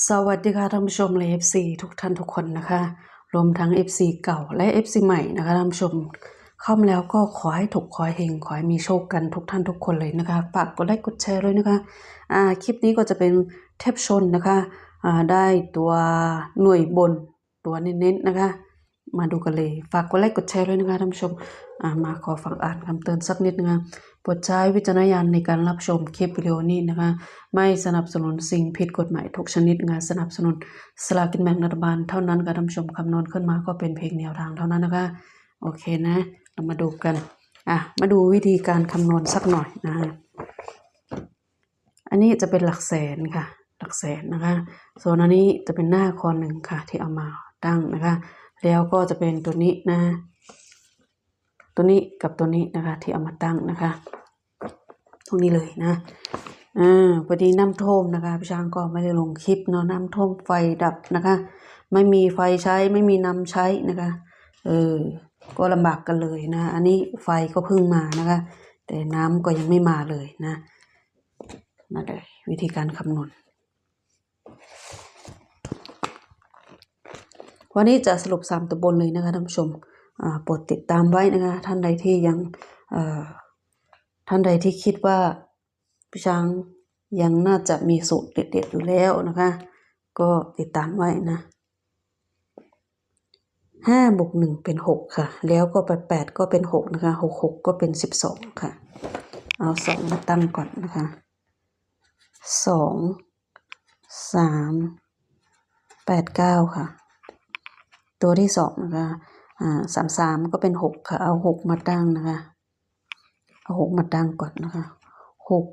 สวัสดีค่ะท่านผู้ชมและ FC ทุกท่านทุกคนนะคะ รวมทั้ง FC เก่าและ FC ใหม่นะคะท่านผู้ชม เข้ามาแล้วก็ขอให้ถูกขอให้เฮงขอให้มีโชคกันทุกท่านทุกคนเลยนะคะ ฝากกดไลค์กดแชร์เลยนะคะอ่าคลิปนี้ก็จะเป็นเทปชนนะคะอ่าได้ตัวหน่วยบนตัวเน้นๆนะคะ มาดูกันเลย ฝากกดไลค์กดแชร์ด้วยนะคะท่านผู้ชมมาขอฟังอ่านคำเตือนสักนิดนะคะโปรดใช้วิจารณญาณในการรับชมคลิปวิดีโอนี้นะคะ ไม่สนับสนุนสิ่งผิดกฎหมายทุกชนิดงานสนับสนุนสลากกินแบ่งรัฐบาลเท่านั้นการท่านผู้ชมคำนวณขึ้นมาก็เป็นเพียงแนวทางเท่านั้นนะคะ โอเคนะ เรามาดูกันอะมาดูวิธีการคำนวณสักหน่อยนะอันนี้จะเป็นหลักแสนค่ะ หลักแสนนะคะ ส่วนอันนี้จะเป็นหน้าคอหนึ่งค่ะ ที่เอามาตั้งนะคะ แล้วก็จะเป็นตัวนี้นะ ตัวนี้กับตัวนี้นะคะ ที่เอามาตั้งนะคะ ตรงนี้เลยนะอ่าพอดีน้ำท่วมนะคะพี่ช้างก็ไม่ได้ลงคลิปเนาะน้ำท่วมไฟดับนะคะ ไม่มีไฟใช้ไม่มีน้ำใช้นะคะเออก็ลำบากกันเลยนะ อันนี้ไฟก็เพิ่งมานะคะ แต่น้ำก็ยังไม่มาเลยนะนั่นเลยวิธีการคำนวณ วันนี้จะสรุปสามตัวบนเลยนะคะท่านผู้ชมโปรดติดตามไว้นะคะท่านใดที่ยังท่านใดที่คิดว่าพี่ช้างยังน่าจะมีสูตรเด็ดๆอยู่แล้วนะคะ ก็ติดตามไว้นะห้าบวกหนึ่งเป็นหกค่ะ แล้วก็แปดแปดก็เป็นหกนะคะหกหกก็เป็นสิบสองค่ะ เอาสองมาตั้งก่อนนะคะสองสามแปดเก้าค่ะ ตัวที่สองนะคะสามสามก็เป็นหกค่ะ เอาหกมาตั้งนะคะ เอาหกมาตั้งก่อนนะคะหก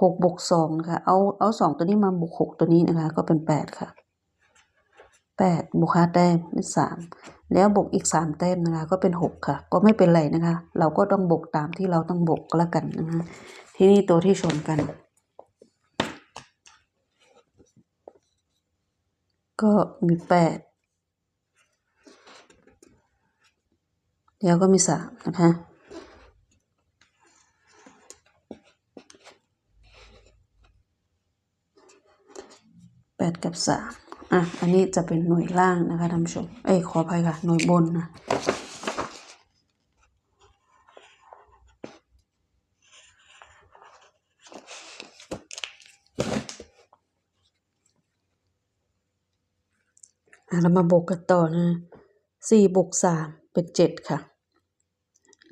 หกบวกสองนะคะ เอาเอาสองตัวนี้มาบวกหกตัวนี้นะคะ ก็เป็นแปดค่ะแปดบวกห้าแต้มเป็นสามแล้วบวกอีกสามแต้มนะคะ ก็เป็นหกค่ะ ก็ไม่เป็นไรนะคะ เราก็ต้องบวกตามที่เราต้องบวกก็แล้วกันนะคะที่นี่ตัวที่ชนกัน ก็มีแปด แล้วก็มีสามนะคะ แปดกับสามอะ อันนี้จะเป็นหน่วยล่างนะคะท่านผู้ชม เอ้ยขออภัยค่ะ หน่วยบนนะเรามาบวกกันต่อนะสี่บวกสาม เป็นเจ็ดค่ะ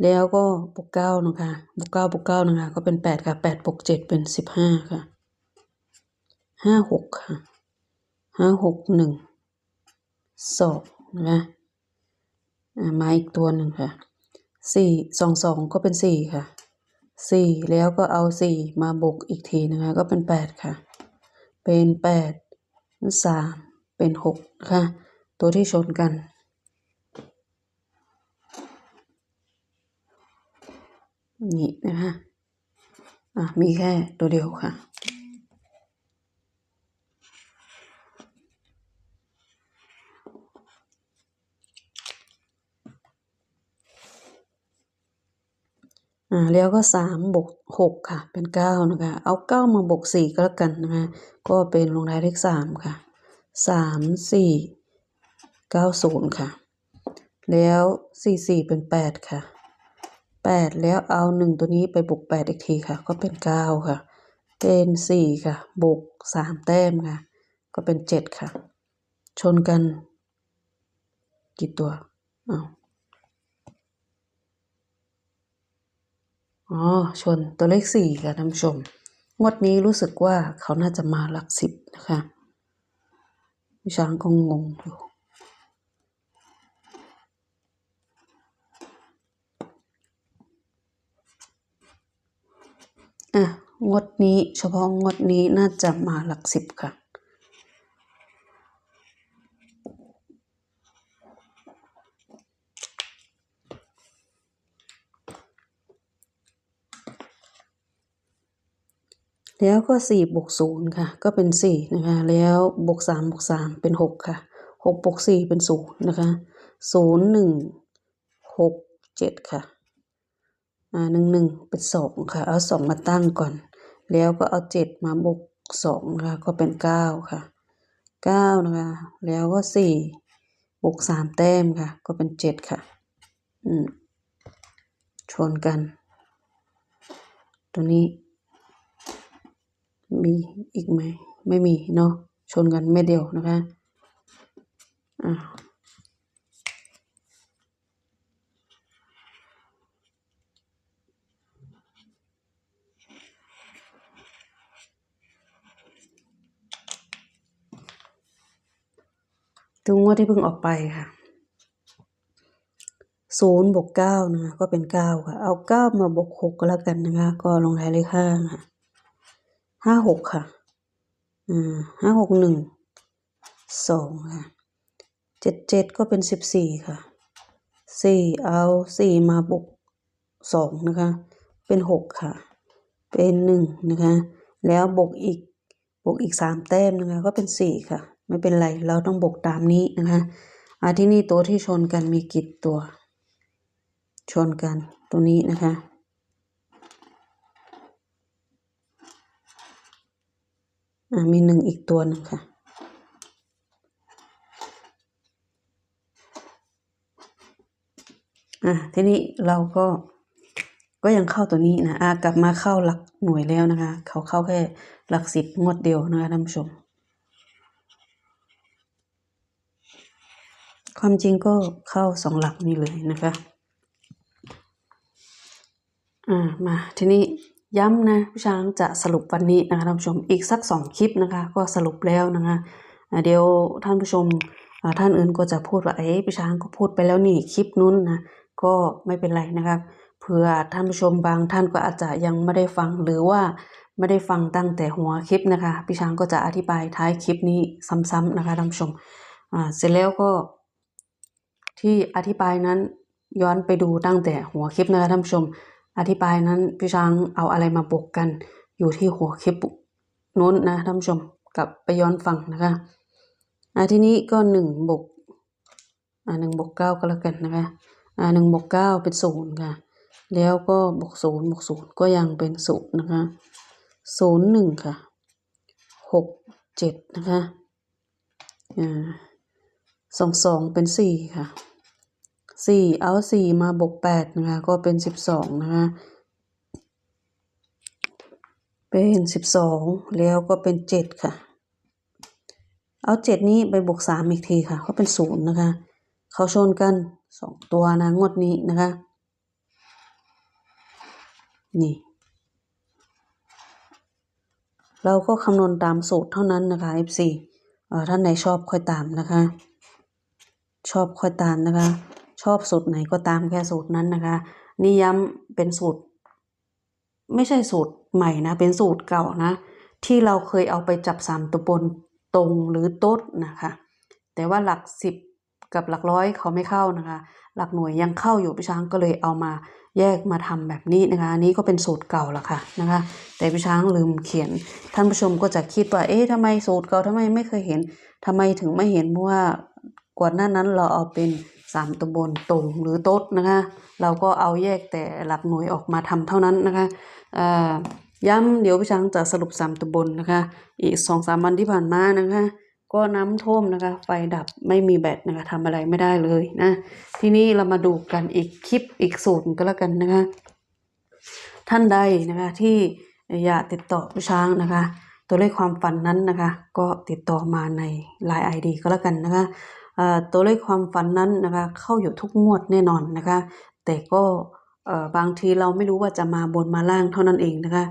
แล้วก็บวกเก้านะคะบวกเก้าบวกเก้านะคะก็เป็นแปดค่ะแปดบวกเจ็ดเป็นสิบห้าค่ะห้าหกค่ะห้าหกหนึ่งสองนะอะมาอีกตัวหนึ่งค่ะสี่สองสองก็เป็นสี่ค่ะสี่แล้วก็เอาสี่มาบวกอีกทีนะคะ ก็เป็นแปดค่ะ เป็นแปดสามเป็นหกค่ะ ตัวที่ชนกัน นี่นะคะอะมีแค่ตัวเดียวค่ะ อ่าแล้วก็สามบวกหกค่ะ เป็นเก้านะคะ เอาเก้ามาบวกสี่ก็แล้วกันนะคะ ก็เป็นลงท้ายเลขสามค่ะสามสี่เก้าศูนย์ค่ะ แล้วสี่สี่เป็นแปดค่ะ แปดแล้วเอาหนึ่งตัวนี้ไปบวกแปดอีกทีค่ะ ก็เป็นเก้าค่ะ เป็นสี่ค่ะบวกสามแต้มค่ะ ก็เป็นเจ็ดค่ะ ชนกัน กี่ตัวอ้าวอ๋อ ชนตัวเลขสี่ค่ะท่านผู้ชม งวดนี้รู้สึกว่าเขาน่าจะมาหลักสิบนะคะช้างก็งงอยู่ อะงดนี้เฉพาะงดนี้น่าจะมาหลักสิบค่ะ แล้วก็สี่บวกศูนย์ค่ะ ก็เป็นสี่นะคะ แล้วบวกสามบวกสามเป็นหกค่ะหกบวกสี่เป็นศูนย์นะคะศูนย์หนึ่งหกเจ็ดค่ะ หนึ่งหนึ่งเป็นสองค่ะ เอาสองมาตั้งก่อน แล้วก็เอาเจ็ดมาบวกสองค่ะ ก็เป็นเก้าค่ะเก้านะคะ แล้วก็สี่บวกสามแต้มค่ะ ก็เป็นเจ็ดค่ะ อืม ชนกัน ตัวนี้ มีอีกไหม ไม่มีเนาะ ชนกันไม่เดียวนะคะ อ่า ตัวงวดที่เพิ่งออกไปค่ะศูนย์บวกเก้านะคะก็เป็นเก้าค่ะ เอาเก้ามาบวกหกก็แล้วกันนะคะ ก็ลงท้ายเลขห้าค่ะห้าหกค่ะอ่าห้าหกหนึ่งสองค่ะเจ็ดเจ็ดก็เป็นสิบสี่ค่ะสี่เอาสี่มาบวกสองนะคะ เป็นหกค่ะ เป็นหนึ่งนะคะ แล้วบวกอีกบวกอีกสามแต้มนะคะ ก็เป็นสี่ค่ะ ไม่เป็นไรเราต้องบวกตามนี้นะคะอาที่นี่ตัวที่ชนกันมีกี่ตัว ชนกันตัวนี้นะคะอ่ามีหนึ่งอีกตัวหนึ่งค่ะ อะ ทีนี้เราก็ ก็ยังเข้าตัวนี้นะ อ่ากลับมาเข้าหลักหน่วยแล้วนะคะ เขาเข้าแค่หลักสิบงวดเดียวนะคะท่านผู้ชม ความจริงก็เข้าสองหลักนี่เลยนะคะอ่ามาทีนี้ย้ำนะพี่ช้างจะสรุปวันนี้นะคะท่านผู้ชมอีกสักสองคลิปนะคะ ก็สรุปแล้วนะคะเดี๋ยวท่านผู้ชมอ่าท่านอื่นก็จะพูดว่าเอ๊ะพี่ช้างก็พูดไปแล้วนี่คลิปนู้นนะก็ไม่เป็นไรนะครับเผื่อท่านผู้ชมบางท่านก็อาจจะยังไม่ได้ฟังหรือว่าไม่ได้ฟังตั้งแต่หัวคลิปนะคะพี่ช้างก็จะอธิบายท้ายคลิปนี้ซ้ำๆนะคะท่านผู้ชมอ่าเสร็จแล้วก็ ที่อธิบายนั้นย้อนไปดูตั้งแต่หัวคลิปนะคะท่านผู้ชม อธิบายนั้นพี่ช้างเอาอะไรมาบวกกัน อยู่ที่หัวคลิปนู้นนะท่านผู้ชมกลับไปย้อนฟังนะคะอ่าทีนี้ก็หนึ่งบวกอ่าหนึ่งบวกเก้าก็แล้วกันนะคะอ่าหนึ่งบวกเก้าเป็นศูนย์ค่ะ แล้วก็บวกศูนย์บวกศูนย์ก็ยังเป็นศูนย์นะคะศูนย์หนึ่งค่ะหกเจ็ดนะคะอ่าสองสองเป็นสี่ค่ะ สี่เอาสี่มาบวกแปดนะคะก็เป็นสิบสองนะคะเป็นสิบสองแล้วก็เป็นเจ็ดค่ะ เอาเจ็ดนี้ไปบวกสามอีกทีค่ะก็เป็นศูนย์นะคะ เขาชนกันสองตัวนะงวดนี้นะคะ นี่ เราก็คำนวณตามสูตรเท่านั้นนะคะ F4 ท่านไหนชอบค่อยตามนะคะ ชอบค่อยตามนะคะ ชอบสูตรไหนก็ตามแค่สูตรนั้นนะคะ นี่ย้ำเป็นสูตร ไม่ใช่สูตรใหม่นะ เป็นสูตรเก่านะ ที่เราเคยเอาไปจับสามตัวบนตรงหรือต๊ดนะคะ แต่ว่าหลักสิบกับหลักร้อยเขาไม่เข้านะคะ หลักหน่วยยังเข้าอยู่พี่ช้างก็เลยเอามาแยกมาทำแบบนี้นะคะอันนี้ก็เป็นสูตรเก่าละค่ะนะคะ แต่พี่ช้างลืมเขียน ท่านผู้ชมก็จะคิดว่า เอ๊ะทำไมสูตรเก่าทำไมไม่เคยเห็นทำไมถึงไม่เห็นเพราะว่าก่อนหน้านั้นเราเอาเป็น สามตัวบนตรงหรือโต๊ดนะคะ เราก็เอาแยกแต่หลักหน่วยออกมาทำเท่านั้นนะคะอ่าย้ำเดี๋ยวพี่ช้างจะสรุปสามตัวบนนะคะ อีกสองสามวันที่ผ่านมานะคะ ก็น้ำท่วมนะคะ ไฟดับไม่มีแบตนะคะทำอะไรไม่ได้เลยนะ ทีนี้เรามาดูกันอีกคลิปอีกสูตรก็แล้วกันนะคะ ท่านใดนะคะที่อยากติดต่อผู้ช้างนะคะ ตัวเลขความฝันนั้นนะคะ ก็ติดต่อมาใน Line ID ก็แล้วกันนะคะ ตัวเลขความฝันนั้นนะคะเข้าอยู่ทุกงวดแน่นอนนะคะ แต่ก็บางทีเราไม่รู้ว่าจะมาบนมาล่างเท่านั้นเองนะคะ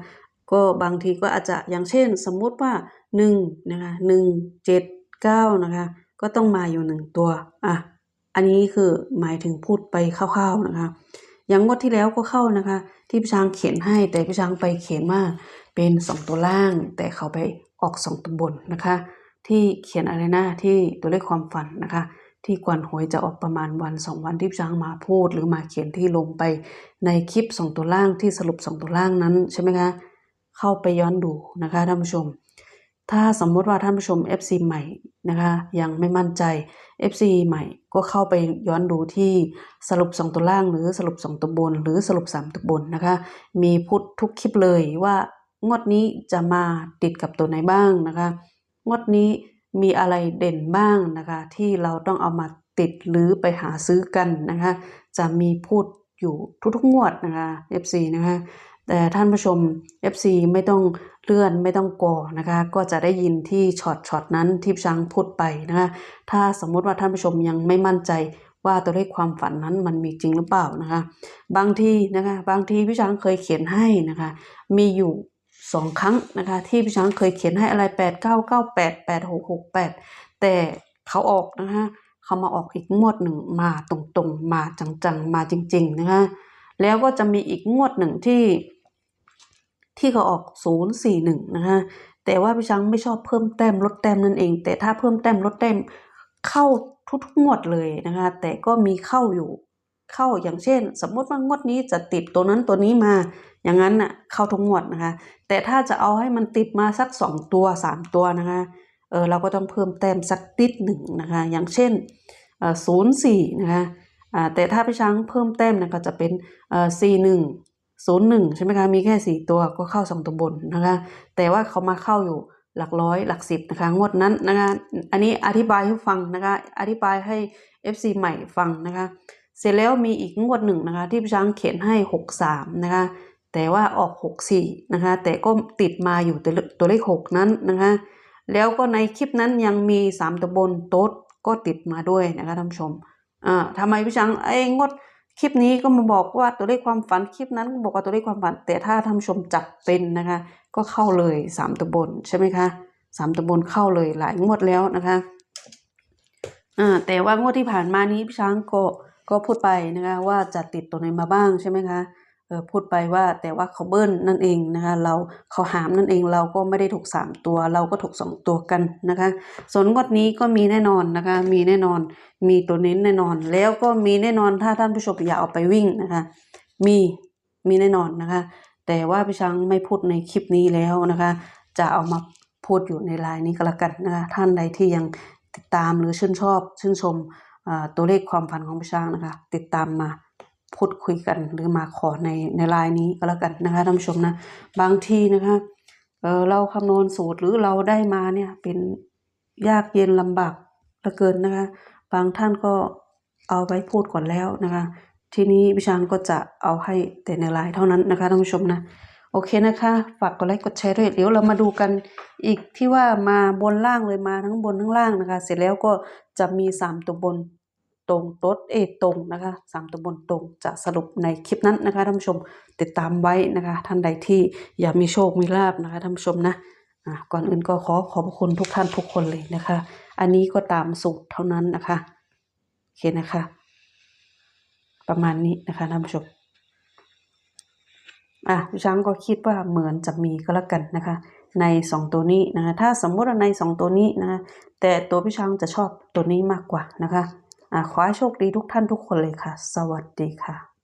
ก็บางทีก็อาจจะอย่างเช่น สมมุติว่าหนึ่งนะคะหนึ่งเจ็ดเก้านะคะก็ต้องมาอยู่หนึ่งตัวอะอันนี้คือหมายถึงพูดไปคร่าวๆนะคะ อย่างงวดที่แล้วก็เข้านะคะ ที่พี่ช้างเขียนให้แต่พี่ช้างไปเขียนว่าเป็นสองตัวล่าง แต่เขาไปออกสองตัวบนนะคะ ที่เขียนอะไรนะที่ตัวเลขความฝันนะคะ ที่กวนหวยจะออกประมาณวันสองวันที่ช้างมาพูด หรือมาเขียนที่ลงไปในคลิปสองตัวล่างที่สรุปสองตัวล่างนั้นใช่ไหมคะเข้าไปย้อนดูนะคะท่านผู้ชม ถ้าสมมติว่าท่านผู้ชม FC ใหม่นะคะยังไม่มั่นใจ FC ใหม่ก็เข้าไปย้อนดูที่สรุป 2 ตัวล่าง หรือสรุป 2 ตัวบน หรือสรุป 3 ตัวบนนะคะ มีพูดทุกคลิปเลยว่างวดนี้จะมาติดกับตัวไหนบ้างนะคะ งวดนี้มีอะไรเด่นบ้างนะคะ ที่เราต้องเอามาติดหรือไปหาซื้อกันนะคะ จะมีพูดอยู่ทุกๆงวดนะคะ FC นะคะ แต่ท่านผู้ชม FC ไม่ต้องเลื่อนไม่ต้องกอนะคะ ก็จะได้ยินที่ช็อตช็อตนั้นที่ช้างพูดไปนะคะ ถ้าสมมุติว่าท่านผู้ชมยังไม่มั่นใจว่าตัวเลขความฝันนั้นมันมีจริงหรือเปล่านะคะ บางทีนะคะ บางทีพี่ช้างเคยเขียนให้นะคะ มีอยู่ สองครั้งนะคะที่พี่ช้างเคยเขียนให้อะไรแปดเก้าเก้าแปดแปดหกหกแปดแต่เขาออกนะคะเขามาออกอีกงวดหนึ่งมาตรงๆ มาจังๆ มาจริง ๆ นะคะแล้วก็จะมีอีกงวดหนึ่งที่ ที่เขาออก041นะคะแต่ว่าพี่ช้างไม่ชอบเพิ่มแต้มลดแต้มนั่นเอง แต่ถ้าเพิ่มแต้มลดแต้มเข้าทุกๆงวดเลยนะคะแต่ก็มีเข้าอยู่ เข้าอย่างเช่น สมมติว่างวดนี้จะติดตัวนั้นตัวนี้มา อย่างนั้นน่ะเข้าทุกงวดนะคะ แต่ถ้าจะเอาให้มันติดมาสัก 2 ตัว 3 ตัวนะคะเออเราก็ต้องเพิ่มแต้มสักติดหนึ่งนะคะ อย่างเช่นศูนย์สี่นะคะอ่าแต่ถ้าพี่ช้างเพิ่มแต้มนี่ยก็จะเป็นเอ่อสี่หนึ่งศูนย์หนึ่งใช่ไหมคะมีแค่สี่ตัวก็เข้าสองตัวบนนะคะ แต่ว่าเขามาเข้าอยู่หลักร้อยหลักสิบนะคะงวดนั้นนะคะ อันนี้อธิบายให้ฟังนะคะ อธิบายให้ FC ใหม่ฟังนะคะ เสร็จแล้วมีอีกงวดหนึ่งนะคะ ที่พี่ช้างเขียนให้หกสามนะคะ แต่ว่าออกหกสี่นะคะ แต่ก็ติดมาอยู่ตัวเลขหกนั้นนะคะ แล้วก็ในคลิปนั้นยังมีสามตัวบนโต๊ดก็ติดมาด้วยนะคะท่านผู้ชมอ่าทำไมพี่ช้างไอ้งดคลิปนี้ก็มาบอกว่าตัวเลขความฝันคลิปนั้นก็บอกว่าตัวเลขความฝัน แต่ถ้าท่านผู้ชมจับเป็นนะคะ ก็เข้าเลยสามตัวบนใช่ไหมคะสามตัวบนเข้าเลยหลายงวดแล้วนะคะอ่าแต่ว่างวดที่ผ่านมานี้พี่ช้างก็ ก็พูดไปนะคะว่าจะติดตัวไหนมาบ้างใช่ไหมคะเออพูดไปว่าแต่ว่าเขาเบิ้ลนั่นเองนะคะเราเขาหามนั่นเองเราก็ไม่ได้ถูกสามตัวเราก็ถูกสองตัวกันนะคะส่วนงวดนี้ก็มีแน่นอนนะคะมีแน่นอนมีตัวเน้นแน่นอน แล้วก็มีแน่นอนถ้าท่านผู้ชมอยากเอาไปวิ่งนะคะมีมีแน่นอนนะคะ แต่ว่าพี่ช้างไม่พูดในคลิปนี้แล้วนะคะ จะเอามาพูดอยู่ในไลน์นี้ก็แล้วกันนะคะท่านใดที่ยังติดตามหรือชื่นชอบชื่นชม ตัวเลขความฝันของพี่ช้างนะคะ ติดตามมาพูดคุยกันหรือมาขอในในไลน์นี้ก็แล้วกันนะคะท่านผู้ชมนะ บางทีนะคะเเราคำนวณสูตรหรือเราได้มาเนี่ยเป็นยากเย็นลำบากเหลือเกินนะคะ บางท่านก็เอาไว้พูดก่อนแล้วนะคะ ทีนี้พิชางก็จะเอาให้แต่ในไลน์เท่านั้นนะคะท่านผู้ชมนะโอเคนะคะ ฝากกดไลค์กดแชร์ด้วยเดี๋ยวเรามาดูกันอีกที่ว่ามาบนล่างเลยมาทั้งบนทั้งล่างนะคะ เสร็จแล้วก็จะมีสามตัวบน ตรงรถเอตรงนะคะสามตัวบนตรงจะสรุปในคลิปนั้นนะคะท่านผู้ชมติดตามไว้นะคะ ท่านใดที่อยากมีโชคมีลาบนะคะท่านผู้ชมนะก่อนอื่นก็ขอขอบคุณทุกท่านทุกคนเลยนะคะ อันนี้ก็ตามสูตรเท่านั้นนะคะโอเคนะคะ ประมาณนี้นะคะท่านผู้ชมอะพี่ช้างก็คิดว่าเหมือนจะมีก็แล้วกันนะคะ ในสองตัวนี้นะคะถ้าสมมติว่าในสองตัวนี้นะคะแต่ตัวพี่ช้างจะชอบตัวนี้มากกว่านะคะ ขอให้โชคดีทุกท่านทุกคนเลยค่ะ สวัสดีค่ะ